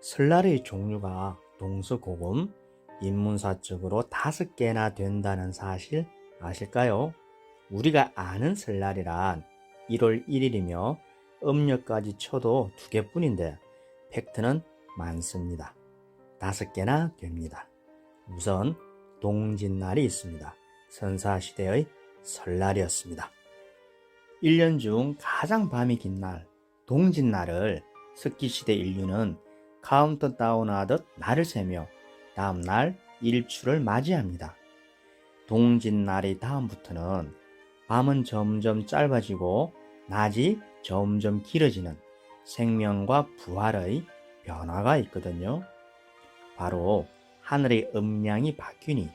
설날의 종류가 동서고금, 인문사적으로 다섯 개나 된다는 사실 아실까요? 우리가 아는 설날이란 1월 1일이며 음력까지 쳐도 두 개뿐인데 팩트는 많습니다. 다섯 개나 됩니다. 우선 동짓날이 있습니다. 선사시대의 설날이었습니다. 1년 중 가장 밤이 긴 날, 동짓날을 석기시대 인류는 카운트다운 하듯 날을 세며 다음날 일출을 맞이합니다. 동짓날이 다음부터는 밤은 점점 짧아지고 낮이 점점 길어지는 생명과 부활의 변화가 있거든요. 바로 하늘의 음량이 바뀌니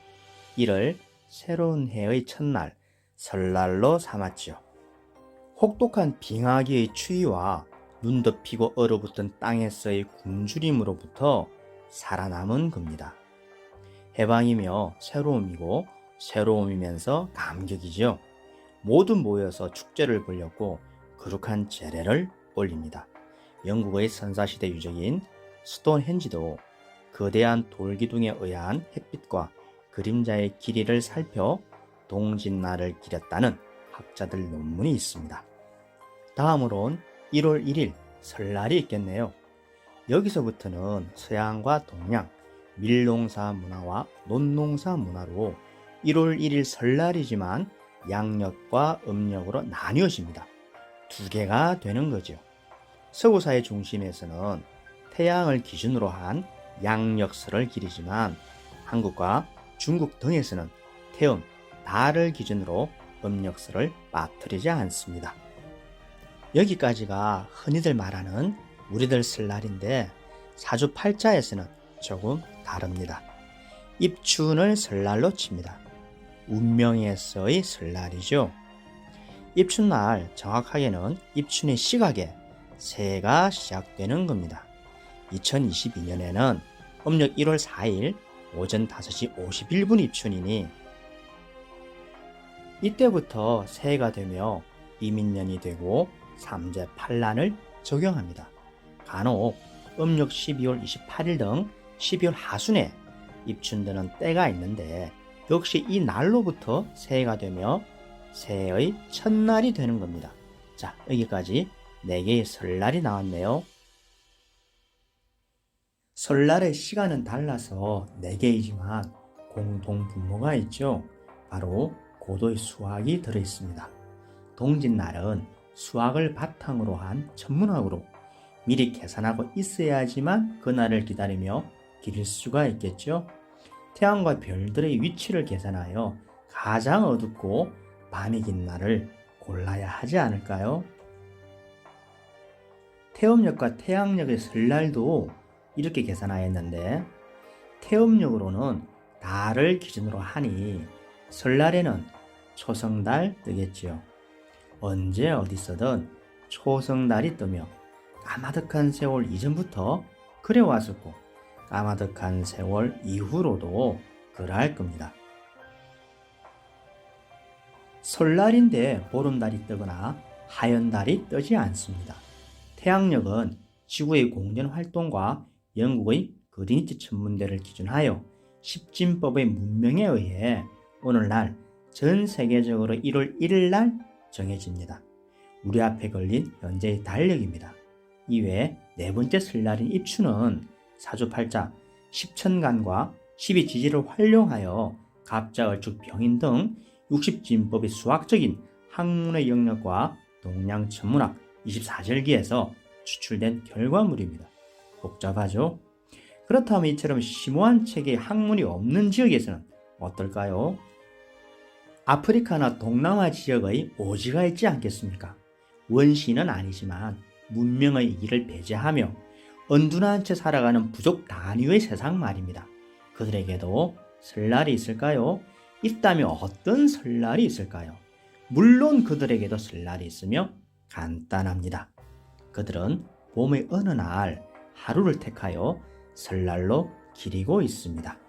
이를 새로운 해의 첫날 설날로 삼았지요. 혹독한 빙하기의 추위와 눈 덮이고 얼어붙은 땅에서의 굶주림으로부터 살아남은 겁니다. 해방이며 새로움이고 새로움이면서 감격이죠. 모두 모여서 축제를 벌였고 거룩한 제례를 올립니다. 영국의 선사시대 유적인 스톤헨지도 거대한 돌기둥에 의한 햇빛과 그림자의 길이를 살펴 동짓날을 기렸다는 학자들 논문이 있습니다. 다음으론 1월 1일 설날이 있겠네요. 여기서부터는 서양과 동양, 밀농사 문화와 논농사 문화로 1월 1일 설날이지만 양력과 음력으로 나뉘어집니다. 두 개가 되는 거죠. 서구사의 중심에서는 태양을 기준으로 한 양력설을 기리지만 한국과 중국 등에서는 태음, 달을 기준으로 음력설을 빠뜨리지 않습니다. 여기까지가 흔히들 말하는 우리들 설날인데 사주 팔자에서는 조금 다릅니다. 입춘을 설날로 칩니다. 운명에서의 설날이죠. 입춘날 정확하게는 입춘의 시각에 새해가 시작되는 겁니다. 2022년에는 음력 1월 4일 오전 5시 51분 입춘이니 이때부터 새해가 되며 이민년이 되고 삼재 판란을 적용합니다. 간혹 음력 12월 28일 등 12월 하순에 입춘되는 때가 있는데 역시 이 날로부터 새해가 되며 새해의 첫날이 되는 겁니다. 자, 여기까지 4개의 설날이 나왔네요. 설날의 시간은 달라서 4개이지만 공통 분모가 있죠. 바로 고도의 수학이 들어있습니다. 동짓날은 수학을 바탕으로 한 천문학으로 미리 계산하고 있어야지만 그날을 기다리며 기릴 수가 있겠죠. 태양과 별들의 위치를 계산하여 가장 어둡고 밤이 긴 날을 골라야 하지 않을까요? 태음력과 태양력의 설날도 이렇게 계산하였는데 태음력으로는 달을 기준으로 하니 설날에는 초성달 뜨겠지요. 언제 어디서든 초성달이 뜨며 까마득한 세월 이전부터 그래 왔었고 까마득한 세월 이후로도 그러할 겁니다. 설날인데 보름달이 뜨거나 하얀 달이 뜨지 않습니다. 태양력은 지구의 공전 활동과 영국의 그리니치 천문대를 기준하여 십진법의 문명에 의해 오늘날 전 세계적으로 1월 1일 날 정해집니다. 우리 앞에 걸린 현재의 달력입니다. 이외에 네 번째 설날인 입추는 사주팔자, 십천간과 십이지지를 활용하여 갑자, 을축, 병인 등 60진법의 수학적인 학문의 영역과 동양 천문학 24절기에서 추출된 결과물입니다. 복잡하죠? 그렇다면 이처럼 심오한 책의 학문이 없는 지역에서는 어떨까요? 아프리카나 동남아 지역의 오지가 있지 않겠습니까? 원시는 아니지만 문명의 길을 배제하며 언둔한 채 살아가는 부족 단위의 세상 말입니다. 그들에게도 설날이 있을까요? 있다면 어떤 설날이 있을까요? 물론 그들에게도 설날이 있으며 간단합니다. 그들은 봄의 어느 날 하루를 택하여 설날로 기리고 있습니다.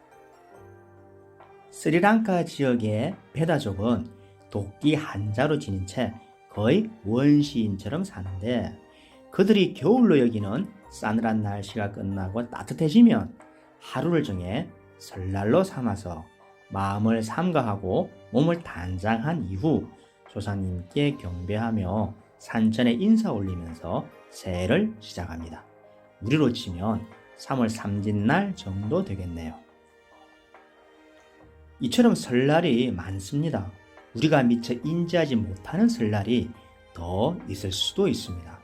스리랑카 지역의 베다족은 도끼 한자로 지닌 채 거의 원시인처럼 사는데 그들이 겨울로 여기는 싸늘한 날씨가 끝나고 따뜻해지면 하루를 정해 설날로 삼아서 마음을 삼가하고 몸을 단장한 이후 조상님께 경배하며 산천에 인사 올리면서 새해를 시작합니다. 우리로 치면 3월 삼진날 정도 되겠네요. 이처럼 설날이 많습니다. 우리가 미처 인지하지 못하는 설날이 더 있을 수도 있습니다.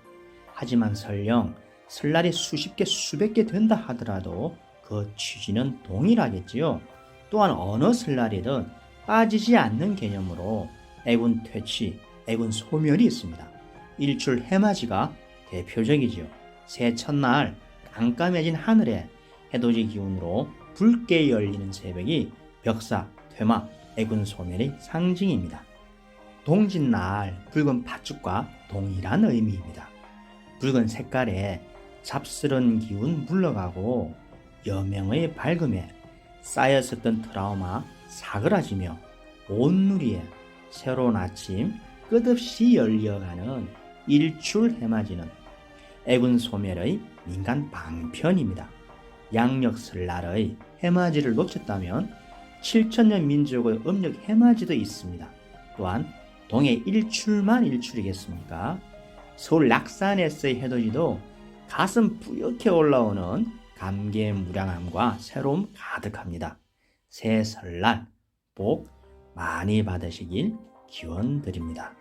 하지만 설령 설날이 수십 개, 수백 개 된다 하더라도 그 취지는 동일하겠지요. 또한 어느 설날이든 빠지지 않는 개념으로 애군 퇴치, 애군 소멸이 있습니다. 일출 해맞이가 대표적이지요. 새 첫날 깜깜해진 하늘에 해돋이 기운으로 붉게 열리는 새벽이 벽사, 퇴마, 애군 소멸의 상징입니다. 동짓날 붉은 팥죽과 동일한 의미입니다. 붉은 색깔에 잡스런 기운 물러가고 여명의 밝음에 쌓였었던 트라우마 사그라지며 온 누리에 새로운 아침 끝없이 열려가는 일출 해맞이는 애군 소멸의 민간 방편입니다. 양력 설날의 해맞이를 놓쳤다면 7천년 민족의 음력 해맞이도 있습니다. 또한 동해 일출만 일출이겠습니까? 서울 낙산에서의 해돋이도 가슴 뿌옇게 올라오는 감개무량함과 새로움 가득합니다. 새 설날 복 많이 받으시길 기원 드립니다.